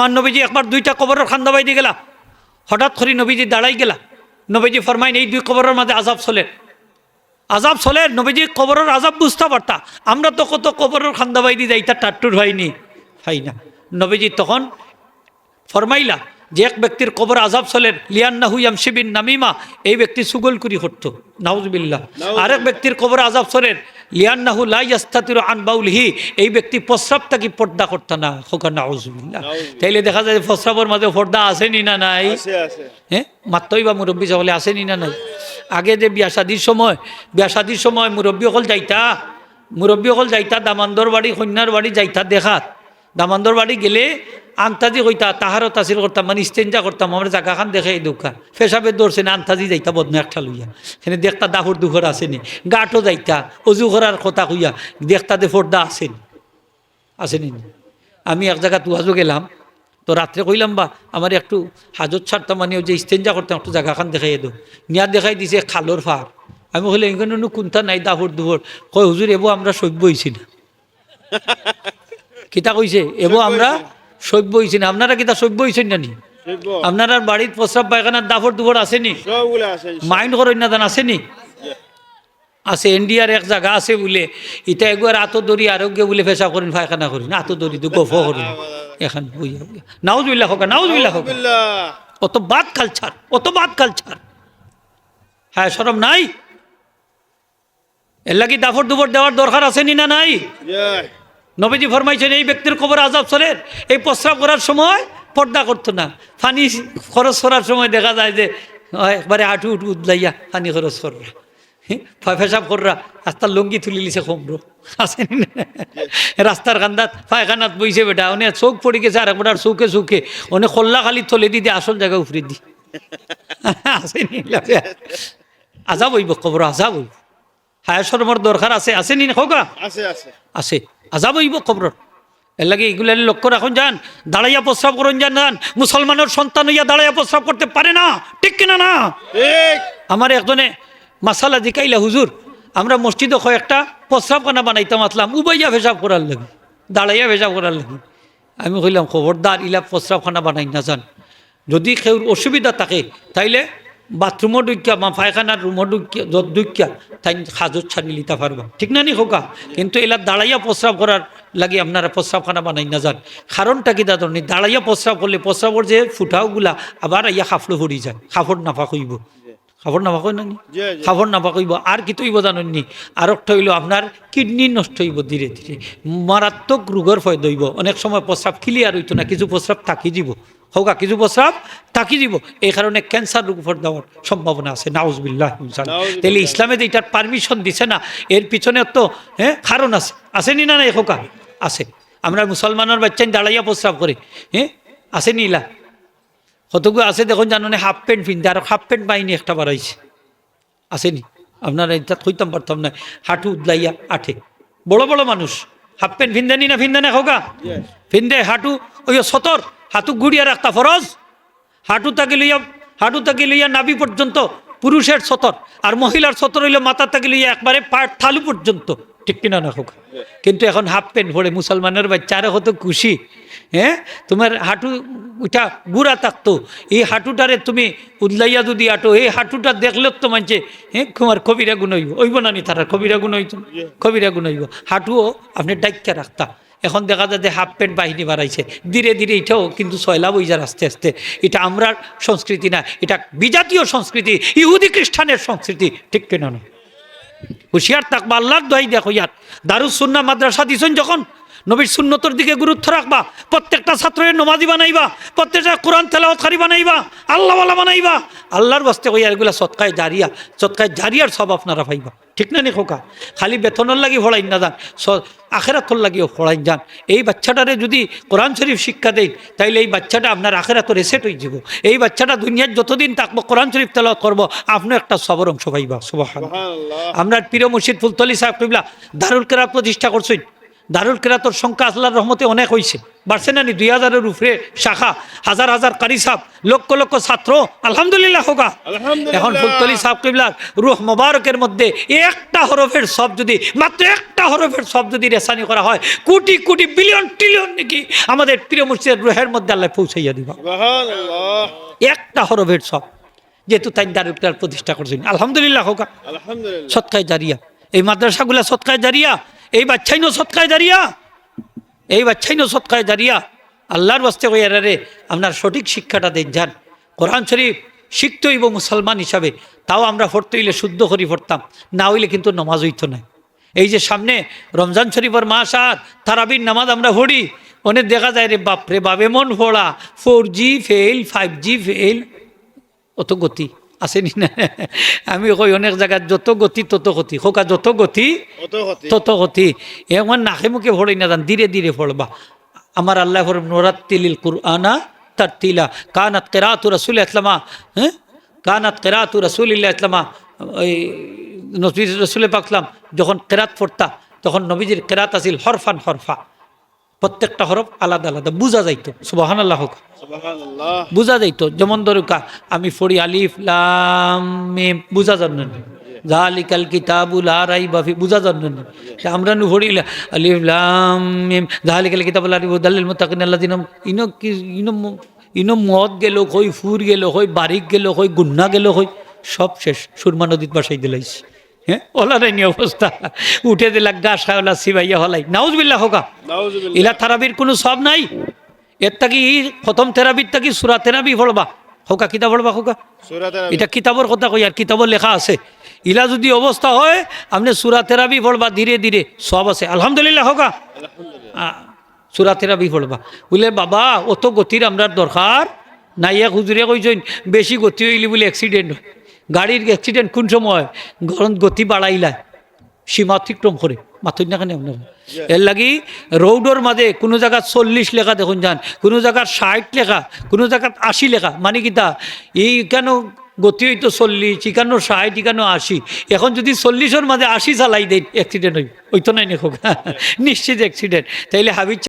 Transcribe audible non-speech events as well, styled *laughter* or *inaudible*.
আমার নবীজি একবার দুইটা কবরের খান্দা বাইদি গেলা। হঠাৎ করে নবীজি দাঁড়াই গেলা। নবীজি ফরমাইন এই দুই কবরের মাঝে আজাব চলে। আজাব চলে নবীজি কবরের আজাব বুঝতে পারতা। আমরা তো কত কবরের খান্দা বাইদি যাইতা টাট্টুর হয়নি। হয় না। নবীজি তখন ফরমাইলা যে এক ব্যক্তির কবর আজাব চলেন লিয়ান্নাহু ইয়ামশিবিন নামিমা। এই ব্যক্তি সুগল করি হট্ট নাউজবিল্লাহ। আরেক ব্যক্তির কবর আজাব চলেন লিয়ান্নাহু লাইয়াস্তাতির আন বাউলিহি। এই ব্যক্তি প্রস্রাব থাকি পর্দা করতো না? হোকা নাউজবিল্লাহ তাইলে দেখা যায় যে প্রস্রাবের মাঝে পর্দা আসেনি না নাই? হ্যাঁ? মাত্রই বা মুরব্বী সকলে আসেনি না নাই? আগে যে বিয়া শাদির সময় বিয়া শাদির সময় মুরব্বী অকল যাইতা। মুরব্বী অকল যাইতা দামান্দর বাড়ি কন্যার বাড়ি যাইতা দেখাত দামান্দর বাড়ি গেলে আন্তাজি কইতা তাহারও তাসিল করতাম মানে ইস্তেঞ্জা করতাম, আমার জায়গা খান দেখে এই দোকান। ফেসাবে দৌড়ছে না আন্তাজি যাইতা, বদনা একটা লইয়া। সেখানে দেখতা দাফর দুঘর আসেনি গাঁটও যাইতা, অজু করার কথা কইয়া, দেখতা দে ফোরদা আসেনি আসেনি আমি এক জায়গা তুয়াজও গেলাম, তো রাত্রে কইলাম, বা, আমার একটু হাজত ছাড়তাম মানে যে ইস্তেঞ্জা করতাম, একটু জায়গাখান দেখাই দো নিয়া দেখাই দিছে খালোর ফার আমি বলে এখানে কোনটা নাই, দুহর কই হুজুর, এবো আমরা সভ্য হইছি না। কিতা কইছে? এবো আমরা সভ্য হইছি না আপনারা কিতা সভ্য হইছেন জানি? আপনার বাড়ির প্রস্রাব পায়খানার দাফর দুহর আসেনি আছে। মাইন্ড করেন না দান আসেনি আছে ইন্ডিয়ার এক জায়গা আছে বলে। ইটা একবার আতো দড়ি আরোগ্য বলে ফেসা করেন পায়খানা করেন। আতো দড়ি তো গফ করেন। এখন নাউজ বিল্লাহ হোক নাউজ বিল্লাহ হোক। অত বাদ কালচার অত বাদ কালচার হ্যাঁ সরম নাই? এর লাগি দাফর দুবর দেওয়ার দরকার আসেনি না নাই? জয় নবীজি ফরমাইছেন এই ব্যক্তির কবর আজাব চলেন এই প্রস্রাব করার সময় পর্দা করতো না। পানি খরচ করার সময় দেখা যায় যে একবারে আটু উঠু উদলাইয়া পানি খরচ কররা। ফেসাব কররা। রাস্তার লঙ্গি তুলি লিছে কমরো আসেনি? রাস্তার কান্দাত পায়খানাত বইছে বেটা। অনেক চোখ পড়ে গেছে আর একবার চৌকে চৌকে অনেক খোল্লা খালি থলে দি দিয়ে আসল জায়গা উফরে দি। আসেনি আজাব হইব কবর আজাব হইব। হায় শরমর দরকার আছে। আসেনি না? হোকা আছে আছে। আছে। আজাব হইব কবর এর লাগে এগুলো লক্ষ্য রাখুন যান দাঁড়াইয়া প্রস্রাব করুন যান যান। মুসলমানের সন্তান হইয়া দাঁড়াইয়া প্রস্রাব করতে পারে না ঠিক কিনা না? আমার একজনে মাসালা জিকাইলা হুজুর আমরা মসজিদে কয়েকটা প্রস্রাব খানা বানাইতাম আসলাম উবাইয়া ভেসাব করার লাগে দাঁড়াইয়া ভেসাব করার লাগে। আমি কইলাম খবরদার ইলা প্রস্রাব খানা বানাই না যান। যদি কেউ অসুবিধা থাকে তাইলে বাথরুমও ঢুকিয়া বা পায়খানার রুমও ঢুকিয়া, যত ঢুকিয়া তাই সাজত ছাড়ি লিতে পারবা ঠিক না নি, খোকা? কিন্তু এলা দাঁড়াইয়া প্রস্রাব করার লাগে আপনারা প্রস্রাবখানা বানাই না যান। কারণটা কি দাদর? নি দাঁড়াইয়া প্রস্রাব করলে প্রস্রাবর যে ফুটাওগুলা আবার ইয়া খাফলো ভরি যায় সাফর নাফা হইব। কই না নি জি, জি। খাবার কইব আর কি তৈব জানেননি আর একটা হইল আপনার কিডনি নষ্ট হইব ধীরে ধীরে মারাত্মক রোগের ফয় দইব অনেক সময় প্রস্রাব ক্লিয়ার হইতো না কিছু প্রস্রাব থাকি যাব হোক কিছু প্রস্রাব থাকি দিব। এই কারণে ক্যান্সার রোগ ফর দেওয়ার সম্ভাবনা আছে। নাউজবিল্লাহ তাহলে ইসলামে যে এটার পারমিশন দিছে না এর পিছনে তো হ্যাঁ কারণ আছে। আসেনি না না খোকা আছে। আমরা মুসলমানের বাচ্চাই দাঁড়াইয়া প্রস্রাব করে হ্যাঁ আসেনি ইলা? কতগুলো আছে দেখুন জানো না হাফ প্যান্ট পিন্ধে আর হাফ প্যান্ট বাহিনী একটা বাড়াইছে আসেনি আপনারা এটা কইতাম পারতাম না হাঁটু উদলাইয়া আঠে। বড় বড় মানুষ। হাফ প্যান্ট ফিন্দানি না ফিন্দানে হোকা ফিন্দে হাঁটু ওই সতর হাঁটু গুড়িয়া রাখতা ফরজ হাঁটু তাকে লইয়া হাঁটু তাকে লইয়া নাবি পর্যন্ত পুরুষের সতর আর মহিলার সতর হইলে মাথা তাকে লইয়া একবারে পায়ের থালু পর্যন্ত ঠিক কিনা না হোক কিন্তু এখন হাফ প্যান্ট পরে মুসলমানের বাচ্চারা কত খুশি। হ্যাঁ তোমার হাঁটু ওইটা গুড়া থাকতো। এই হাঁটুটারে তুমি উদলাইয়া যদি আটো, এই হাঁটুটা দেখলে তো মানছে হ্যাঁ তোমার কবিরা গুণ হইব। হইব না নি তারা? কবিরা গুণ হইত কবিরা গুণ হইব। হাঁটুও আপনি ডাইকা রাখতা। এখন দেখা যায় যে হাফ প্যান্ট বাহিনী বাড়াইছে। ধীরে ধীরে এটাও কিন্তু সয়লা বইজার আস্তে আস্তে। এটা আমরার সংস্কৃতি না, এটা বিজাতীয় সংস্কৃতি, ইহুদি খ্রিস্টানের সংস্কৃতি। ঠিক কিনা না? হুশিয়ার থাকবা, আল্লাহর দোয়াই দেখো ইয়ার দারুস সুন্না মাদ্রাসা দিছেন যখন নবীর সুন্নতর দিকে গুরুত্ব রাখবা। প্রত্যেকটা ছাত্রের নমাজি বানাইবা প্রত্যেকটা কোরআন তেলাওয়াতকারী বানাইবা আল্লাহওয়ালা বানাইবা। আল্লাহর বস্তে কইয়া এগুলা সৎকায় জারিয়া সৎকায় জারিয়ার সব আপনারা পাইবা। ঠিক না নি খোকা? খালি বেতনের লাগি ফড়াই না যান আখেরাতর লাগিও ফড়াই যান। এই বাচ্চাটারে যদি কোরআন শরীফ শিক্ষা দেয় তাইলে এই বাচ্চাটা আপনার আখেরাত রেসেট হয়ে যাব এই বাচ্চাটা দুনিয়ার যতদিন থাকব কোরআন শরীফ তেলাওয়াত করব আপনি একটা সবর অংশ পাইবা। সুবাহ আমরা প্রিয় মুর্শিদ ফুলতলি সাহেব কিবলা দারুল কেরাত প্রতিষ্ঠা করছেন। দারুল কেরাতর সংখ্যা আল্লাহর রহমতে অনেক হয়েছে বাড়ছে না নি দুই হাজারের উপরে শাখা হাজার হাজার কারি সাপ লক্ষ লক্ষ ছাত্র আলহামদুলিল্লাহ হোকা এখন ফুলতলি সাহ কিবলার রুহ মোবারকের মধ্যে একটা হরফের সব যদি মাত্র একটা হরফের সব যদি রেসানি করা হয় কোটি কোটি বিলিয়ন ট্রিলিয়ন নাকি আমাদের প্রিয় মুর্শিদের রুহের মধ্যে আল্লাহ পৌঁছাইয়া দিবা। একটা হরফের সব যেহেতু তাই দারুল কেরাত প্রতিষ্ঠা করছেন। আলহামদুলিল্লাহ হোকা আলহামদুলিল্লাহ। সৎকায় জারিয়া। এই মাদ্রাসাগুলা সৎকায় জারিয়া এই বাচ্চাই নো সৎকায় জারিয়া এই বাচ্চাই নো সৎকায় জারিয়া আল্লাহর বাস্তে কইয়ারা রে, আপনার সঠিক শিক্ষাটা দেন, যান। কোরআন শরীফ শিখতে হইব মুসলমান হিসাবে, তাও আমরা পড়তে হইলে শুদ্ধ করি পড়তাম, না হইলে কিন্তু নমাজ হইতো না। এই যে সামনে রমজান শরীফের মাস আর তারাবির নামাজ আমরা পড়ি, অনেক দেখা যায় রে, বাপরে বাপ এমন পড়া four G fail five G fail অত গতি। আসেনি না। আমি কই অনেক জায়গায় যত গতি তত গতি। হোকা যত গতি তত গতি। এমন নাকে মুখে ভরে না যান ধীরে ধীরে পড়বা আমার আল্লাহ ফর নোরাত্তিলিল কুরআনা তার তিলা কানাত কেরাতু রসুল ইসলামা হ্যাঁ? কানাত কেরাতু রসুলিল্লাহ ইসলামা ওই নবী রসুল পাকলাম যখন কেরাত পড়তা তখন নবীজির কেরাত আসিল হরফান হরফা। প্রত্যেকটা হরফ আলাদা আলাদা। বুঝা যাইতো। সুবাহান আল্লাহ হোক বুঝা যাইতো। যেমন ধরুকা আমি পড়ি আলিফ লাম মিম। বুঝা জানেন না। জালিকাল কিতাবুল আরাই বাফি বুঝা জানেন না। আমরা নু পড়ি আলিফ লাম মিম। জালিকাল কিতাবুল আরাই দালিল মুতাকিন আল্লাযিনা ইনো কি ইনো ইনো মদ গেল কই ফুর গেল কই বারিক গেল হই গুন্না গেল হই সব শেষ। সুরমা নদীত বাসাই দিলাইছি। হ্যাঁ ওলা নাইনি অবস্থা। উঠে দিলাক গাছ খাওয়ালা সিবাইয়া হলাই। নাউজবিল্লাহ হোকা। ইলা থারাবির কোনো সব নাই? এর তাকি প্রথম থেরাপির তাকি সুরা থেরাপি পড়বা। হোকা কিতাব পড়বা হোকা? এটা কিতাবর কথা কই আর কিতাবর লেখা আছে। ইলা যদি অবস্থা হয় আপনি সুরা থেরাপি পড়বা ধীরে ধীরে সব আছে। আলহামদুলিল্লাহ হোকা। সুরা থেরাপি পড়বা। বলে বাবা অত গতির আমরা দরকার নাইয়া হুজুরে কইছেন বেশি গতি হইলি বলে অ্যাক্সিডেন্ট হয়। গাড়ির অ্যাক্সিডেন্ট কোন সময়? গরম গতি বাড়াইলা সীমা অতিক্রম করে মাথুর না কেন আপনারা এর লাগি রৌডর মাঝে কোনো জায়গায় চল্লিশ লেখা দেখুন যান কোনো জায়গার ষাট লেখা কোনো জায়গাত আশি লেখা। মানে কিতা এই কেন গতি হইতো চল্লিশ ইকানো ষাট ইকানো আশি? এখন যদি চল্লিশের মাঝে আশি চালাই দেন অ্যাক্সিডেন্ট হইব। হইতো নাই নেখো *laughs* নিশ্চিত অ্যাক্সিডেন্ট তাইলে হাবিজ